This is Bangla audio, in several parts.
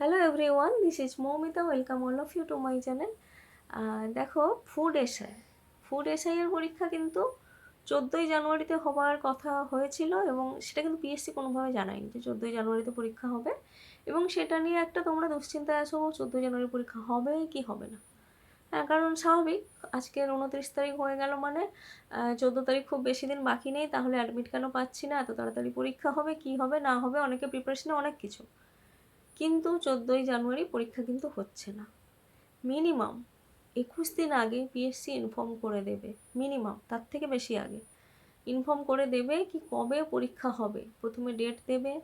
Hello everyone this is Moumita welcome all of you to my channel দেখো ফুড এসআই ফুড এসআই এর পরীক্ষা কিন্তু চোদ্দোই জানুয়ারিতে হওয়ার কথা হয়েছিল এবং সেটা কিন্তু পিএসসি কোনোভাবে জানায়নি যে চোদ্দোই জানুয়ারিতে পরীক্ষা হবে এবং সেটা নিয়ে একটা তোমরা দুশ্চিন্তায় আসো চোদ্দোই জানুয়ারি পরীক্ষা হবে কি হবে না। হ্যাঁ কারণ স্বাভাবিক, আজকের উনত্রিশ তারিখ হয়ে গেল মানে চোদ্দ তারিখ খুব বেশি দিন বাকি নেই, তাহলে অ্যাডমিট কেন পাচ্ছি না? এত তাড়াতাড়ি পরীক্ষা হবে, কি হবে, না হবে, অনেকে প্রিপারেশনে অনেক কিছু। কিন্তু চোদ্দোই জানুয়ারি পরীক্ষা কিন্তু হচ্ছে না। মিনিমাম একুশ দিন আগে পিএসসি ইনফর্ম করে দেবে। মিনিমাম, তার থেকে বেশি আগে। ইনফর্ম করে দেবে কি কবে পরীক্ষা হবে, প্রথমে ডেট দেবে,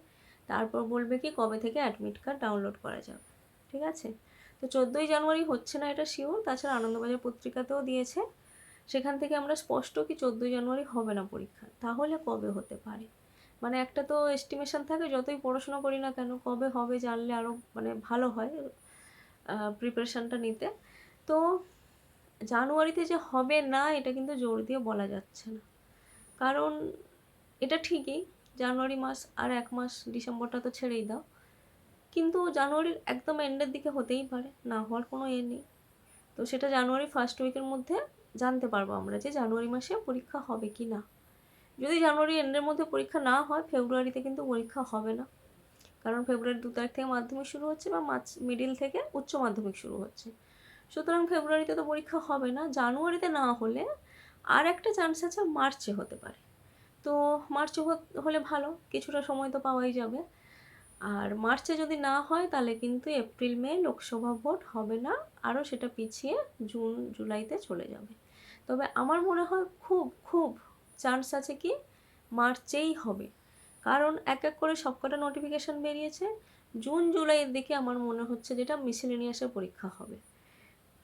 তারপর বলবে কি কবে থেকে অ্যাডমিট কার্ড ডাউনলোড করা যাবে। ঠিক আছে? তো চোদ্দোই জানুয়ারি হচ্ছে না এটা শিওর তাছাড়া আনন্দবাজার পত্রিকাতেও দিয়েছে। সেখান থেকে আমরা স্পষ্ট কি চোদ্দোই জানুয়ারি হবে না পরীক্ষা? তাহলে কবে হতে পারে? মানে একটা তো এস্টিমেশন থাকে, যতই পড়াশোনা করি না কেন, কবে হবে জানলে আরও মানে ভালো হয় প্রিপারেশানটা নিতে। তো জানুয়ারিতে যে হবে না, এটা কিন্তু জোর দিয়ে বলা যাচ্ছে না। কারণ এটা ঠিকই, জানুয়ারি মাস আর এক মাস ডিসেম্বরটা তো ছেড়েই দাও। কিন্তু জানুয়ারির একদম এন্ডের দিকে হতেই পারে, না হওয়ার কোনো এ নেই। তো সেটা জানুয়ারি ফার্স্ট উইকের মধ্যে জানতে পারব আমরা যে জানুয়ারি মাসে পরীক্ষা হবে কি না যদি জানুয়ারি এন্ডের মধ্যে পরীক্ষা না হয়, ফেব্রুয়ারিতে কিন্তু পরীক্ষা হবে না। কারণ ফেব্রুয়ারি দু তারিখ থেকে মাধ্যমিক শুরু হচ্ছে বা মার্চ মিডিল থেকে উচ্চ মাধ্যমিক শুরু হচ্ছে। সুতরাং ফেব্রুয়ারিতে তো পরীক্ষা হবে না, জানুয়ারিতে না হলে আর একটা চান্স আছে মার্চে হতে পারে। তো মার্চে হলে ভালো, কিছুটা সময় তো পাওয়াই যাবে। আর মার্চে যদি না হয়, তাহলে কিন্তু এপ্রিল, মে লোকসভা ভোট হবে না, আরও সেটা পিছিয়ে জুন, জুলাইতে চলে যাবে। তবে আমার মনে হয় খুব খুব চান্স আছে কি? মার্চেই হবে। কারণ এক এক করে সবকটা নোটিফিকেশান বেরিয়েছে। জুন, জুলাইয়ের দিকে আমার মনে হচ্ছে যেটা মিসেলেনিয়াসের পরীক্ষা হবে।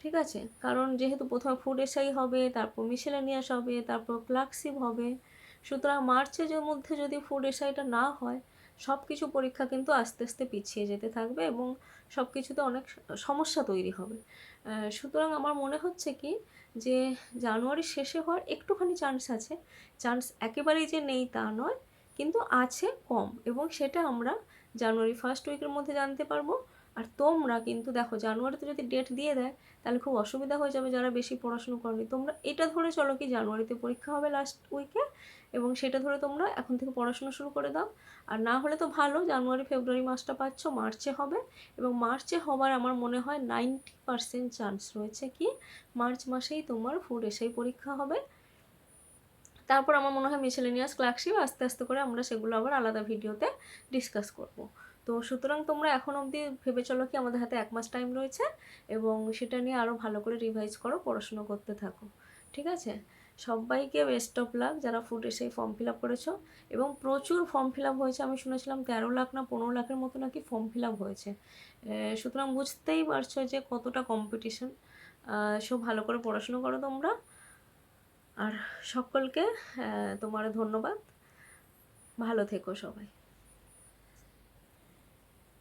ঠিক আছে? কারণ যেহেতু প্রথমে ফুড এসআই হবে, তারপর মিসেলেনিয়াস হবে, তারপর ক্লার্কশিপ হবে। সুতরাং মার্চের মধ্যে যদি ফুড এসআইটা না হয় সব কিছু পরীক্ষা কিন্তু আস্তে আস্তে পিছিয়ে যেতে থাকবে এবং সব কিছুতে অনেক সমস্যা তৈরি হবে। সুতরাং আমার মনে হচ্ছে কি যে জানুয়ারির শেষে হওয়ার একটুখানি চান্স আছে। চান্স একেবারেই যে নেই তা নয়, কিন্তু আছে কম এবং সেটা আমরা জানুয়ারি ফার্স্ট উইকের মধ্যে জানতে পারব। আর তোমরা কিন্তু দেখো জানুয়ারিতে যদি ডেট দিয়ে দেয়, তাহলে খুব অসুবিধা হয়ে যাবে যারা বেশি পড়াশুনো করনি। তোমরা এটা ধরে চলো কি জানুয়ারিতে পরীক্ষা হবে লাস্ট উইকে এবং সেটা ধরে তোমরা এখন থেকে পড়াশোনা শুরু করে দাও। আর না হলে তো ভালো, জানুয়ারি, ফেব্রুয়ারি মাসটা পাচ্ছ, মার্চে হবে। এবং মার্চে হবার আমার মনে হয় নাইনটি পারসেন্ট চান্স রয়েছে কি, মার্চ মাসেই তোমার ফুড এসেই পরীক্ষা হবে। তারপর আমার মনে হয় মিসেলেনিয়াস ক্লার্কশিপ আস্তে আস্তে করে আমরা সেগুলো আবার আলাদা ভিডিওতে ডিসকাস করব। তো সুতরাং তোমরা এখন অবধি ভেবে চলো কি আমাদের হাতে এক মাস টাইম রয়েছে এবং সেটা নিয়ে আরও ভালো করে রিভাইজ করো, পড়াশুনো করতে থাকো। ঠিক আছে? সবাইকে বেস্ট অফ লাক যারা food SI form fill up করেছ এবং প্রচুর ফর্ম ফিল আপ হয়েছে। আমি শুনেছিলাম তেরো লাখ না পনেরো লাখের মতো নাকি ফর্ম ফিল আপ হয়েছে। সুতরাং বুঝতেই পারছ যে কতটা কম্পিটিশন সব ভালো করে পড়াশুনো করো তোমরা। আর সকলকে তোমার ধন্যবাদ। ভালো থেকো সবাই।